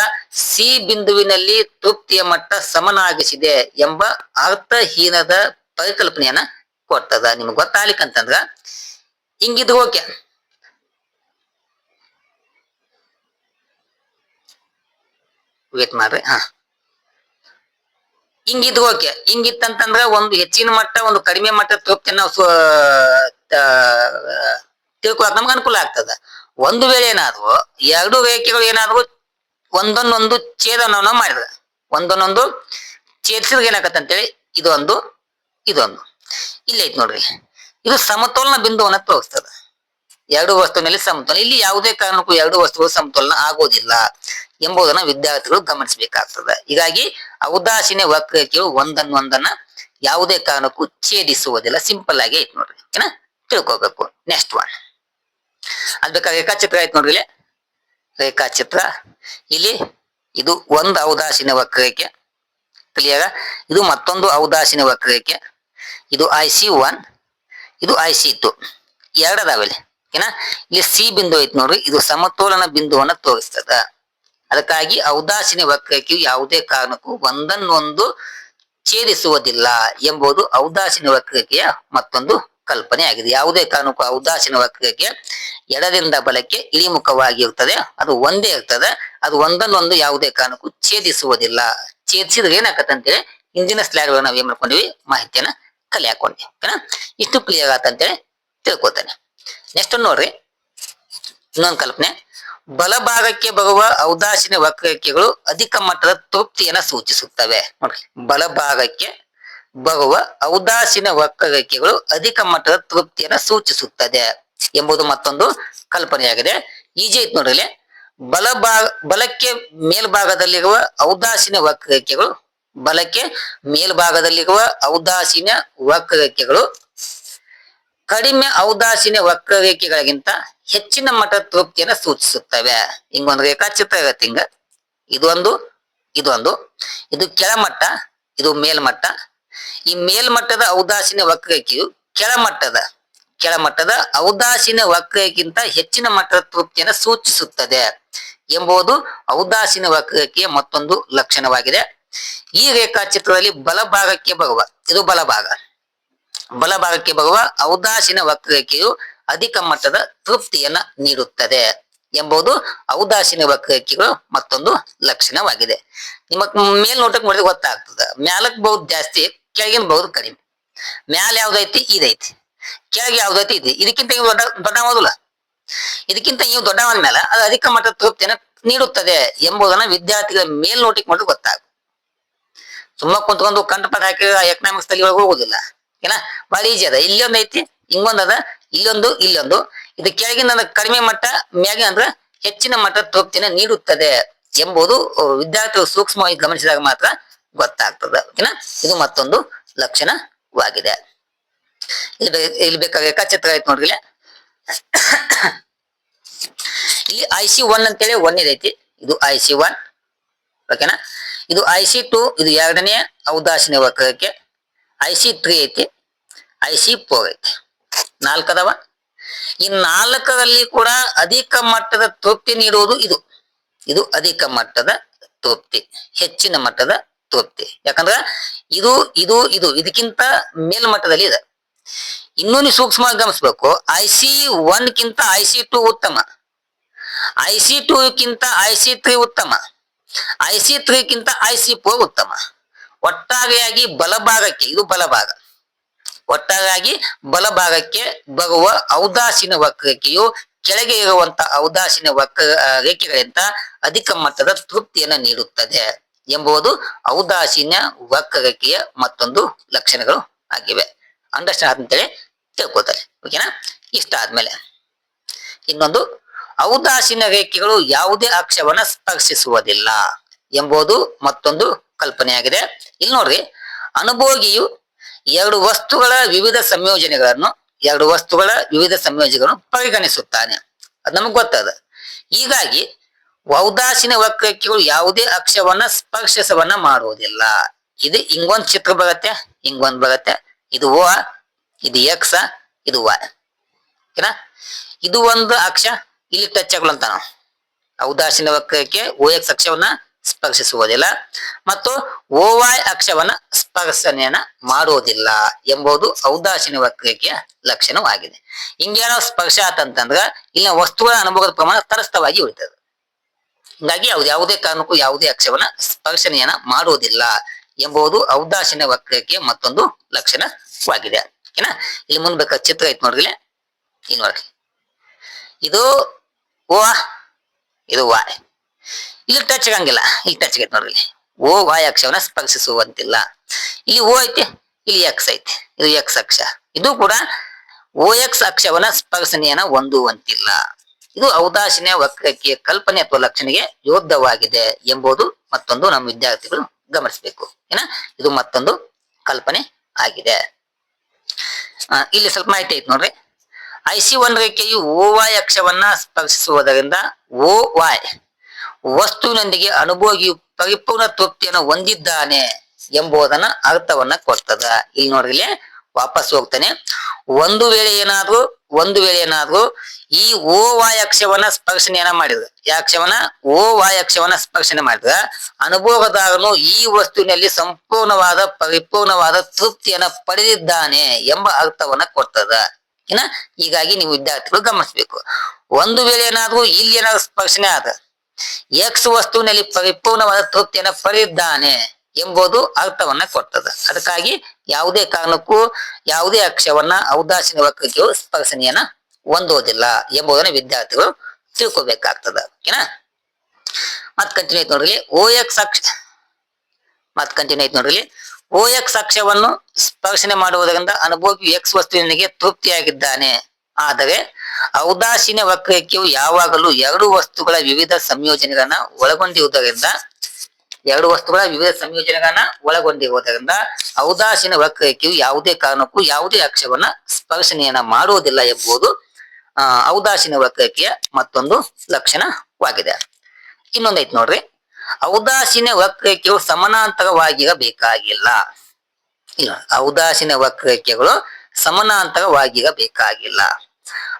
ಸಿ ಬಿಂದುವಿನಲ್ಲಿ ತೃಪ್ತಿಯ ಮಟ್ಟ ಸಮನಾಗಿಸಿದೆ ಎಂಬ ಅರ್ಥಹೀನದ ಪರಿಕಲ್ಪನೆಯನ್ನ ಕೊಡ್ತದ. ನಿಮ್ಗೆ ಗೊತ್ತಾಗ್ಲಿಕ್ಕಂತಂದ್ರ ಹಿಂಗಿದ್ದು ಹೋಗ್ಯ. ವೇಟ್ ಮಾಡ್ರಿ, ಹಾ. ಹಿಂಗಿದ್ ಹೋಗ್ಯ. ಹಿಂಗಿತ್ತಂತಂದ್ರ ಒಂದು ಹೆಚ್ಚಿನ ಮಟ್ಟ, ಒಂದು ಕಡಿಮೆ ಮಟ್ಟ ತೃಪ್ತಿಯನ್ನ ನಾವು ತಿಳ್ಕೊಳಕ್ ನಮ್ಗೆ ಅನುಕೂಲ ಆಗ್ತದ. ಒಂದು ವೇಳೆ ಏನಾದ್ರು ಎರಡು ವೇಕೆಗಳು ಏನಾದ್ರು ಒಂದೊಂದೊಂದು ಛೇದನವನ್ನು ಮಾಡಿದ ಒಂದೊಂದೊಂದು ಛೇದಿಸಿದ್ರೆ ಏನಾಗತ್ತಂತೇಳಿ, ಇದೊಂದು ಇದೊಂದು. ಇಲ್ಲೈತ್ ನೋಡ್ರಿ. ಇದು ಸಮತೋಲನ ಬಿಂದುವನ್ನ ತೋರಿಸ್ತದೆ. ಎರಡು ವಸ್ತುವಿನಲ್ಲಿ ಸಮತೋಲನ. ಇಲ್ಲಿ ಯಾವುದೇ ಕಾರಣಕ್ಕೂ ಎರಡು ವಸ್ತುಗಳು ಸಮತೋಲನ ಆಗೋದಿಲ್ಲ ಎಂಬುದನ್ನ ವಿದ್ಯಾರ್ಥಿಗಳು ಗಮನಿಸಬೇಕಾಗ್ತದೆ. ಹೀಗಾಗಿ ಔದಾಸೀನ ವಕ್ರರೇಖೆಯು ಒಂದನ್ನೊಂದನ್ನ ಯಾವುದೇ ಕಾರಣಕ್ಕೂ ಛೇದಿಸುವುದಿಲ್ಲ. ಸಿಂಪಲ್ ಆಗಿ ಐತಿ ನೋಡ್ರಿ. ಏನ ತಿಳ್ಕೋಬೇಕು. ನೆಕ್ಸ್ಟ್ ಒನ್ ಅದ್ ಬೇಕಾದ ರೇಖಾಚಿತ್ರ ಆಯ್ತು ನೋಡ್ರಿ ಇಲ್ಲಿ. ರೇಖಾಚಿತ್ರ. ಇಲ್ಲಿ ಇದು ಒಂದು ಔದಾಸೀನ ವಕ್ರರೇಖೆ. ಕ್ಲಿಯರ್ ಇದು ಮತ್ತೊಂದು ಔದಾಸೀನ ವಕ್ರರೇಖೆ. ಇದು ಐ ಸಿ ಒನ್ ಇದು ಐ ಸಿ ಇತ್ತು. ಎರಡದಾಗಲಿ ಏನ? ಇಲ್ಲಿ ಸಿ ಬಿಂದು ಐತಿ ನೋಡ್ರಿ, ಇದು ಸಮತೋಲನ ಬಿಂದುವನ್ನ ತೋರಿಸ್ತದ. ಅದಕ್ಕಾಗಿ ಔದಾಸೀನ ವಕ್ರರೇಖೆಯು ಯಾವುದೇ ಕಾರಣಕ್ಕೂ ಒಂದನ್ನೊಂದು ಛೇದಿಸುವುದಿಲ್ಲ ಎಂಬುದು ಔದಾಸೀನ ವಕ್ರರೇಖೆಯ ಮತ್ತೊಂದು ಕಲ್ಪನೆ ಆಗಿದೆ. ಯಾವುದೇ ಕಾರಣಕ್ಕೂ ಔದಾಸೀನ ವಕ್ರರೇಖೆ ಎಡದಿಂದ ಬಲಕ್ಕೆ ಇಳಿಮುಖವಾಗಿರುತ್ತದೆ ಅದು ಒಂದೇ ಇರ್ತದೆ. ಅದು ಒಂದನ್ನೊಂದು ಯಾವುದೇ ಕಾರಣಕ್ಕೂ ಛೇದಿಸುವುದಿಲ್ಲ. ಛೇದಿಸಿದ್ರೆ ಏನಾಗತ್ತಂತೇಳಿ, ಹಿಂದಿನ ಸ್ಲೈಡ್ ನಾವು ಏನ್ ಮಾಡ್ಕೊಂಡಿವಿ? ಮಾಹಿತಿಯನ್ನ ಕಲೆ ಹಾಕೊಂಡೆ ಇಷ್ಟು ಕ್ಲಿಯರ್ ಆತಂತೇಳಿ ತಿಳ್ಕೊತಾನೆ. ನೆಕ್ಸ್ಟ್ ನೋಡ್ರಿ. ಇನ್ನೊಂದು ಕಲ್ಪನೆ. ಬಲಭಾಗಕ್ಕೆ ಬರುವ ಔದಾಸೀನ ವಕ್ರರೇಖೆಗಳು ಅಧಿಕ ಮಟ್ಟದ ತೃಪ್ತಿಯನ್ನ ಸೂಚಿಸುತ್ತವೆ. ನೋಡ್ರಿ. ಬಲಭಾಗಕ್ಕೆ ಬರುವ ಔದಾಸೀನ ವಕ್ರರೇಖೆಗಳು ಅಧಿಕ ಮಟ್ಟದ ತೃಪ್ತಿಯನ್ನ ಸೂಚಿಸುತ್ತದೆ ಎಂಬುದು ಮತ್ತೊಂದು ಕಲ್ಪನೆಯಾಗಿದೆ. ಈಜೆ ಐತ್ ನೋಡ್ರಿ. ಬಲಭಾಗ, ಬಲಕ್ಕೆ ಮೇಲ್ಭಾಗದಲ್ಲಿರುವ ಔದಾಸೀನ ವಕ್ರರೇಖೆಗಳು ಬಲಕ್ಕೆ ಮೇಲ್ಭಾಗದಲ್ಲಿರುವ ಔದಾಸೀನ ವಕ್ರರೇಖೆಗಳು. ಕಡಿಮೆ ಔದಾಸೀನ ವಕ್ರರೇಖೆಗಳಿಗಿಂತ ಹೆಚ್ಚಿನ ಮಟ್ಟದ ತೃಪ್ತಿಯನ್ನು ಸೂಚಿಸುತ್ತವೆ ಹಿಂಗೊಂದು ರೇಖಾಚಿತ್ರ ಇರುತ್ತೆ ಹಿಂಗ. ಇದೊಂದು ಇದೊಂದು ಇದು ಕೆಳಮಟ್ಟ, ಇದು ಮೇಲ್ಮಟ್ಟ. ಈ ಮೇಲ್ಮಟ್ಟದ ಔದಾಸೀನ ವಕ್ರರೇಖೆಯು ಕೆಳಮಟ್ಟದ ಕೆಳಮಟ್ಟದ ಔದಾಸೀನ ವಕ್ರರೇಖೆಗಿಂತ ಹೆಚ್ಚಿನ ಮಟ್ಟದ ತೃಪ್ತಿಯನ್ನು ಸೂಚಿಸುತ್ತದೆ ಎಂಬುದು ಔದಾಸೀನ ವಕ್ರರೇಖೆಯ ಮತ್ತೊಂದು ಲಕ್ಷಣವಾಗಿದೆ. ಈ ರೇಖಾಚಿತ್ರದಲ್ಲಿ ಬಲಭಾಗಕ್ಕೆ ಬರುವ, ಇದು ಬಲಭಾಗ. ಬಲಭಾಗಕ್ಕೆ ಬರುವ ಔದಾಸೀನ ವಕ್ರರೇಖೆಯು ಅಧಿಕ ಮಟ್ಟದ ತೃಪ್ತಿಯನ್ನ ನೀಡುತ್ತದೆ ಎಂಬುದು ಔದಾಸೀನ ವಕ್ರರೇಖೆಗಳು ಮತ್ತೊಂದು ಲಕ್ಷಣವಾಗಿದೆ. ನಿಮ್ಮ ಮೇಲ್ನೋಟಕ್ಕೆ ಮಾಡಿದ್ರೆ ಗೊತ್ತಾಗ್ತದೆ. ಮ್ಯಾಲಕ್ ಬಹುದು ಜಾಸ್ತಿ, ಕೆಳಗಿನ ಬಹುದು ಕಡಿಮೆ. ಮ್ಯಾಲ ಯಾವ್ದೈತಿ? ಇದೈತಿ. ಕೆಳಗೆ ಯಾವ್ದೈತಿ? ಇದೆ. ಇದಕ್ಕಿಂತ ಇವು ದೊಡ್ಡ ದೊಡ್ಡವಾದಲ್ಲ ಇದಕ್ಕಿಂತ ಇವು ದೊಡ್ಡವನ ಮೇಲೆ ಅದು ಅಧಿಕ ಮಟ್ಟದ ತೃಪ್ತಿಯನ್ನು ನೀಡುತ್ತದೆ ಎಂಬುದನ್ನ ವಿದ್ಯಾರ್ಥಿಗಳ ಮೇಲ್ನೋಟಕ್ಕೆ ಮಾಡಿದ್ರೆ ಗೊತ್ತಾಗುತ್ತೆ. ಸುಮ್ಮ ಕುಂತ್ಕೊಂಡು ಕಂಠಪಾಠ ಹಾಕಿ ಎಕನಾಮಿಕ್ಸ್ ತಲೆ ಒಳಗೆ ಹೋಗುದಿಲ್ಲ. ಏನ? ಈಜಿ ಅದ. ಇಲ್ಲೊಂದ್ ಐತಿ, ಹಿಂಗೊಂದ್ ಅದ, ಇಲ್ಲೊಂದು ಇಲ್ಲೊಂದು. ಇದು ಕೆಳಗಿನ ಕಡಿಮೆ ಮಟ್ಟ, ಮ್ಯಾಗಿನ ಅಂದ್ರೆ ಹೆಚ್ಚಿನ ಮಟ್ಟ ತೃಪ್ತಿನ ನೀಡುತ್ತದೆ ಎಂಬುದು ವಿದ್ಯಾರ್ಥಿಗಳು ಸೂಕ್ಷ್ಮವಾಗಿ ಗಮನಿಸಿದಾಗ ಮಾತ್ರ ಗೊತ್ತಾಗ್ತದೆ. ಓಕೆನಾ ಇದು ಮತ್ತೊಂದು ಲಕ್ಷಣವಾಗಿದೆ. ಇಲ್ಲಿ ಇಲ್ಲಿ ಬೇಕಾದ ರೇಖಾಚಿತ್ರ ಐತಿ ನೋಡ್ರಿ. ಇಲ್ಲಿ. ಐ ಸಿ ಒನ್ ಅಂತೇಳಿ ಒನ್ ಇದೈತಿ ಇದು ಐ ಸಿ ಒನ್ ಓಕೆನಾ ಇದು ಐ ಸಿ ಟು, ಇದು ಎರಡನೇ ಔದಾಸೀನ ವಕ್ರಕ್ಕೆ. ಐ ಸಿ ತ್ರೀ ಐತಿ, ಐ ಸಿ ಫೋರ್ ಐತಿ. ನಾಲ್ಕದವ? ಈ ನಾಲ್ಕರಲ್ಲಿ ಕೂಡ ಅಧಿಕ ಮಟ್ಟದ ತೃಪ್ತಿ ನೀಡುವುದು ಇದು. ಇದು ಅಧಿಕ ಮಟ್ಟದ ತೃಪ್ತಿ, ಹೆಚ್ಚಿನ ಮಟ್ಟದ ತೃಪ್ತಿ. ಯಾಕಂದ್ರ ಇದು ಇದು ಇದು, ಇದಕ್ಕಿಂತ ಮೇಲ್ಮಟ್ಟದಲ್ಲಿ ಇದೆ. ಇನ್ನೂ ನೀವು ಸೂಕ್ಷ್ಮವಾಗಿ ಗಮನಿಸ್ಬೇಕು. ಐ ಸಿ ಒನ್ ಕಿಂತ ಐ ಸಿ ಟು ಉತ್ತಮ. I C two I C three ಉತ್ತಮ. ಐ ಸಿ ತ್ರೀ ಕಿಂತ ಐ ಸಿ ಫೋರ್ ಉತ್ತಮ. ಒಟ್ಟಾರೆಯಾಗಿ ಬಲಭಾಗಕ್ಕೆ, ಇದು ಬಲಭಾಗ. ಒಟ್ಟಾರೆಯಾಗಿ ಬಲಭಾಗಕ್ಕೆ ಬರುವ ಔದಾಸೀನ ವಕ್ರರೇಖೆಯು ಕೆಳಗೆ ಇರುವಂತ ಔದಾಸೀನ ವಕ್ರ ರೇಖೆಗಳಿಂದ ಅಧಿಕ ಮಟ್ಟದ ತೃಪ್ತಿಯನ್ನು ನೀಡುತ್ತದೆ ಎಂಬುದು ಔದಾಸೀನ ವಕ್ರರೇಖೆಯ ಮತ್ತೊಂದು ಲಕ್ಷಣಗಳು ಆಗಿವೆ. ಅಂಡರ್ಸ್ಟ್ಯಾಂಡ್ ಅಂತೇಳಿ ತಿಳ್ಕೊತಾರೆ ಓಕೆನಾ? ಇಷ್ಟ ಆದ್ಮೇಲೆ ಇನ್ನೊಂದು ಔದಾಸೀನ ರೇಖೆಗಳು ಯಾವುದೇ ಅಕ್ಷವನ್ನ ಸ್ಪರ್ಶಿಸುವುದಿಲ್ಲ ಎಂಬುದು ಮತ್ತೊಂದು ಕಲ್ಪನೆಯಾಗಿದೆ. ಇಲ್ಲಿ ನೋಡ್ರಿ, ಅನುಭೋಗಿಯು ಎರಡು ವಸ್ತುಗಳ ವಿವಿಧ ಸಂಯೋಜನೆಗಳನ್ನು, ಎರಡು ವಸ್ತುಗಳ ವಿವಿಧ ಸಂಯೋಜನೆಗಳನ್ನು ಪರಿಗಣಿಸುತ್ತಾನೆ. ಅದು ನಮಗ್ ಗೊತ್ತದ. ಹೀಗಾಗಿ ಔದಾಸೀನ ವಕ್ರರೇಖೆಗಳು ಯಾವುದೇ ಅಕ್ಷವನ್ನ ಸ್ಪರ್ಶಿಸವನ್ನ ಮಾಡುವುದಿಲ್ಲ. ಇದು ಹಿಂಗೊಂದ್ ಚಿತ್ರ ಬರುತ್ತೆ, ಹಿಂಗೊಂದ್ ಬರುತ್ತೆ. ಇದು ಓ, ಇದು ಎಕ್ಸ್, ಇದು ಓಕೆನಾ? ಇದು ಒಂದು ಅಕ್ಷ ಇಲ್ಲಿ ಟಚ್ ಆಗ್ಲಂತ ನಾವು. ಔದಾಸೀನ ವಕ್ರಕ್ಕೆ ಓ ಎಕ್ಸ್ ಅಕ್ಷವನ್ನ ಸ್ಪರ್ಶಿಸುವುದಿಲ್ಲ ಮತ್ತು ಓವಾಯ್ ಅಕ್ಷವನ್ನ ಸ್ಪರ್ಶನೆಯನ್ನ ಮಾಡುವುದಿಲ್ಲ ಎಂಬುದು ಔದಾಸೀನ ವಕ್ರಕ್ಕೆ ಲಕ್ಷಣವಾಗಿದೆ. ಹಿಂಗೇನೋ ಸ್ಪರ್ಶ ಆತಂತಂದ್ರ ಇಲ್ಲಿ ವಸ್ತುಗಳ ಅನುಭವದ ಪ್ರಮಾಣ ತರಸ್ಥವಾಗಿ ಉಳಿತದೆ. ಹೀಗಾಗಿ ಅವ್ರು ಯಾವುದೇ ಕಾರಣಕ್ಕೂ ಯಾವುದೇ ಅಕ್ಷವನ್ನ ಸ್ಪರ್ಶನೆಯನ್ನ ಮಾಡುವುದಿಲ್ಲ ಎಂಬುದು ಔದಾಸೀನ ವಕ್ರಕ್ಕೆ ಮತ್ತೊಂದು ಲಕ್ಷಣವಾಗಿದೆ. ಏನ? ಇಲ್ಲಿ ಮುಂದೆ ಬೇಕಾದ ಚಿತ್ರ ಐತ್ ನೋಡ್ರಿ. ಇಲ್ಲಿ ನೋಡ್ರಿ. ಇದು ಓ, ಇದು ವಾಯ್. ಇಲ್ಲಿ ಟಚ್ ಆಗಂಗಿಲ್ಲ. ಇಲ್ಲಿ ಟಚ್ ಆಗೈತೆ ನೋಡ್ರಿ. ಓ, ವಾಯ್ ಅಕ್ಷವನ್ನ ಸ್ಪರ್ಶಿಸುವಂತಿಲ್ಲ ಇಲ್ಲಿ ಓ ಐತಿ, ಇಲ್ಲಿ ಎಕ್ಸ್ ಐತಿ. ಇದು ಎಕ್ಸ್ ಅಕ್ಷ. ಇದು ಕೂಡ ಓ ಎಕ್ಸ್ ಅಕ್ಷವನ್ನ ಸ್ಪರ್ಶನೆಯನ್ನ ಹೊಂದುವಂತಿಲ್ಲ. ಇದು ಔದಾಸೀನ ವಕ್ರಕ್ಕೆ ಕಲ್ಪನೆ ಅಥವಾ ಲಕ್ಷಣೆಗೆ ಯೋಗ್ಯವಾಗಿದೆ ಎಂಬುದು ಮತ್ತೊಂದು ನಮ್ಮ ವಿದ್ಯಾರ್ಥಿಗಳು ಗಮನಿಸಬೇಕು. ಏನ? ಇದು ಮತ್ತೊಂದು ಕಲ್ಪನೆ ಆಗಿದೆ. ಇಲ್ಲಿ ಸ್ವಲ್ಪ ಮಾಹಿತಿ ಐತಿ ನೋಡ್ರಿ. ಐ ಸಿ ಒನ್ ರೇಖೆಯು ಓ ವಾಯ್ ಅಕ್ಷವನ್ನ ಸ್ಪರ್ಶಿಸುವುದರಿಂದ ಓ ವಾಯ್ ವಸ್ತುವಿನೊಂದಿಗೆ ಅನುಭೋಗಿಯು ಪರಿಪೂರ್ಣ ತೃಪ್ತಿಯನ್ನು ಹೊಂದಿದ್ದಾನೆ ಎಂಬುದನ್ನ ಅರ್ಥವನ್ನ ಕೊಡ್ತದ. ಇಲ್ಲಿ ನೋಡ್ರಿ ಇಲ್ಲಿ ವಾಪಸ್ ಹೋಗ್ತಾನೆ. ಒಂದು ವೇಳೆ ಏನಾದ್ರು, ಒಂದು ವೇಳೆ ಏನಾದ್ರು ಈ ಓ ವಾಯ್ ಅಕ್ಷವನ್ನ ಸ್ಪರ್ಶನೆಯನ್ನ ಮಾಡಿದ್ರು ಯಾಕ್ಷವನ ಓ ವಾಯ್ ಅಕ್ಷವನ್ನ ಸ್ಪರ್ಶನೆ ಮಾಡಿದ್ರ ಅನುಭೋಗದಾರನು ಈ ವಸ್ತುವಿನಲ್ಲಿ ಸಂಪೂರ್ಣವಾದ, ಪರಿಪೂರ್ಣವಾದ ತೃಪ್ತಿಯನ್ನ ಪಡೆದಿದ್ದಾನೆ ಎಂಬ ಅರ್ಥವನ್ನ ಕೊಡ್ತದ. ಏನ ಹೀಗಾಗಿ ನೀವು ವಿದ್ಯಾರ್ಥಿಗಳು ಗಮನಿಸಬೇಕು. ಒಂದು ವೇಳೆ ಏನಾದ್ರೂ ಇಲ್ಲಿ ಏನಾದ್ರು ಸ್ಪರ್ಶನೆ ಆದ ಎಕ್ಸ್ ವಸ್ತುವಿನಲ್ಲಿ ಪರಿಪೂರ್ಣವಾದ ತೃಪ್ತಿಯನ್ನ ಪಡೆದಿದ್ದಾನೆ ಎಂಬುದು ಅರ್ಥವನ್ನ ಕೊಡ್ತದ ಅದಕ್ಕಾಗಿ ಯಾವುದೇ ಕಾರಣಕ್ಕೂ ಯಾವುದೇ ಅಕ್ಷವನ್ನ ಔದಾಸೀನ ವಕ್ರಕ್ಕೆ ಸ್ಪರ್ಶನೆಯನ್ನ ಹೊಂದೋದಿಲ್ಲ ಎಂಬುದನ್ನ ವಿದ್ಯಾರ್ಥಿಗಳು ತಿಳ್ಕೊಬೇಕಾಗ್ತದ. ಓಕೆನಾ? ಮತ್ ಕಂಟಿನ್ಯೂ ಐತ್ ನೋಡ್ರಿ ಓ ಎಕ್ಸ್ ಅಕ್ಷ ಮತ್ ಕಂಟಿನ್ಯೂ ಐತ್ ನೋಡ್ರಿ ಓ ಎಕ್ಸ್ ಅಕ್ಷವನ್ನು ಸ್ಪರ್ಶನೆ ಮಾಡುವುದರಿಂದ ಅನುಭವಿ ಎಕ್ಸ್ ವಸ್ತುವಿನಿಗೆ ತೃಪ್ತಿಯಾಗಿದ್ದಾನೆ. ಆದರೆ ಔದಾಸೀನ ವಕ್ರಕ್ಯವು ಯಾವಾಗಲೂ ಎರಡು ವಸ್ತುಗಳ ವಿವಿಧ ಸಂಯೋಜನೆಗಳನ್ನ ಒಳಗೊಂಡಿರುವುದರಿಂದ, ಎರಡು ವಸ್ತುಗಳ ವಿವಿಧ ಸಂಯೋಜನೆಗಳನ್ನ ಒಳಗೊಂಡಿರುವುದರಿಂದ ಔದಾಸೀನ ವಕ್ರಕ್ಯವು ಯಾವುದೇ ಕಾರಣಕ್ಕೂ ಯಾವುದೇ ಅಕ್ಷವನ್ನ ಸ್ಪರ್ಶನೆಯನ್ನ ಮಾಡುವುದಿಲ್ಲ ಎಂಬುದು, ಆ, ಔದಾಸೀನ ವಕ್ರತೆಯ ಮತ್ತೊಂದು ಲಕ್ಷಣವಾಗಿದೆ. ಇನ್ನೊಂದೈತ್ ನೋಡ್ರಿ. ಔದಾಸೀನ ಸಮಾನಾಂತರವಾಗಿರಬೇಕಾಗಿಲ್ಲ. ಇಲ್ಲ, ಔದಾಸೀನ ವಕ್ರತೆಗಳು ಸಮಾನಾಂತರವಾಗಿರಬೇಕಾಗಿಲ್ಲ.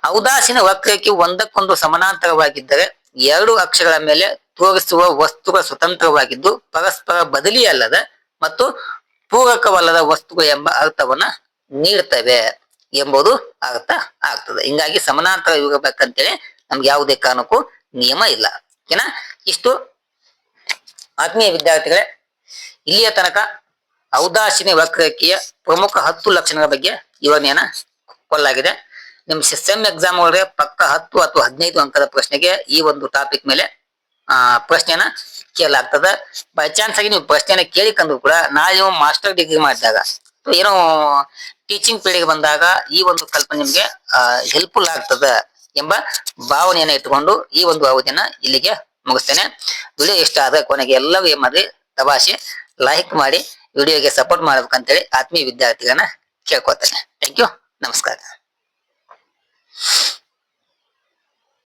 ಔದಾಸೀನ ವಕ್ರಕ್ಕೆ ಒಂದಕ್ಕೊಂದು ಸಮಾನಾಂತರವಾಗಿದ್ದರೆ ಎರಡು ಅಕ್ಷರಗಳ ಮೇಲೆ ತೋರಿಸುವ ವಸ್ತುಗಳ ಸ್ವತಂತ್ರವಾಗಿದ್ದು ಪರಸ್ಪರ ಬದಲಿಯಲ್ಲದ ಮತ್ತು ಪೂರಕವಲ್ಲದ ವಸ್ತುಗಳು ಎಂಬ ಅರ್ಥವನ್ನ ನೀಡ್ತವೆ ಎಂಬುದು ಅರ್ಥ ಆಗ್ತದೆ. ಹಿಂಗಾಗಿ ಸಮಾನಾಂತರ ಇರಬೇಕಂತೇಳಿ ನಮ್ಗೆ ಯಾವುದೇ ಕಾರಣಕ್ಕೂ ನಿಯಮ ಇಲ್ಲ. ಓಕೆನಾ ಇಷ್ಟು ಆತ್ಮೀಯ ವಿದ್ಯಾರ್ಥಿಗಳೇ, ಇಲ್ಲಿಯ ತನಕ ಔದಾಸೀನ ವಕ್ರರೇಖೆಯ ಪ್ರಮುಖ ಹತ್ತು ಲಕ್ಷಣಗಳ ಬಗ್ಗೆ ವಿವರಣೆಯನ್ನ ಕೊಲ್ಲಾಗಿದೆ ನಿಮ್ ಸೆಮ್ ಎಕ್ಸಾಮ್ ಒಳಗೆ ಪಕ್ಕ ಹತ್ತು ಅಥವಾ ಹದಿನೈದು ಅಂಕದ ಪ್ರಶ್ನೆಗೆ ಈ ಒಂದು ಟಾಪಿಕ್ ಮೇಲೆ, ಆ ಪ್ರಶ್ನೆನ ಕೇಳಲಾಗ್ತದ. ಬೈ ಚಾನ್ಸ್ ಆಗಿ ನೀವು ಪ್ರಶ್ನೆನ ಕೇಳಿಕಂದ್ರು ಕೂಡ ನಾಳೆ ನೀವು ಮಾಸ್ಟರ್ ಡಿಗ್ರಿ ಮಾಡಿದಾಗ ಏನೋ ಟೀಚಿಂಗ್ ಪೀಳಿಗೆ ಬಂದಾಗ ಈ ಒಂದು ಕಲ್ಪನೆ ನಿಮ್ಗೆ ಹೆಲ್ಪ್ಫುಲ್ ಆಗ್ತದ ಎಂಬ ಭಾವನೆಯನ್ನ ಇಟ್ಟುಕೊಂಡು ಈ ಒಂದು ಅವಧಿಯನ್ನ ಇಲ್ಲಿಗೆ ಮುಗಿಸ್ತೇನೆ. ವಿಡಿಯೋ ಇಷ್ಟ ಆದ್ರೆ ಕೊನೆಗೆ ಎಲ್ಲವೂ ಏನ್ ಮಾಡಿ ತಪಾಸೆ ಲೈಕ್ ಮಾಡಿ, ವಿಡಿಯೋಗೆ ಸಪೋರ್ಟ್ ಮಾಡ್ಬೇಕಂತೇಳಿ ಆತ್ಮೀಯ ವಿದ್ಯಾರ್ಥಿಗಳನ್ನ ಕೇಳ್ಕೊತೇನೆ ಥ್ಯಾಂಕ್ ಯು ನಮಸ್ಕಾರ.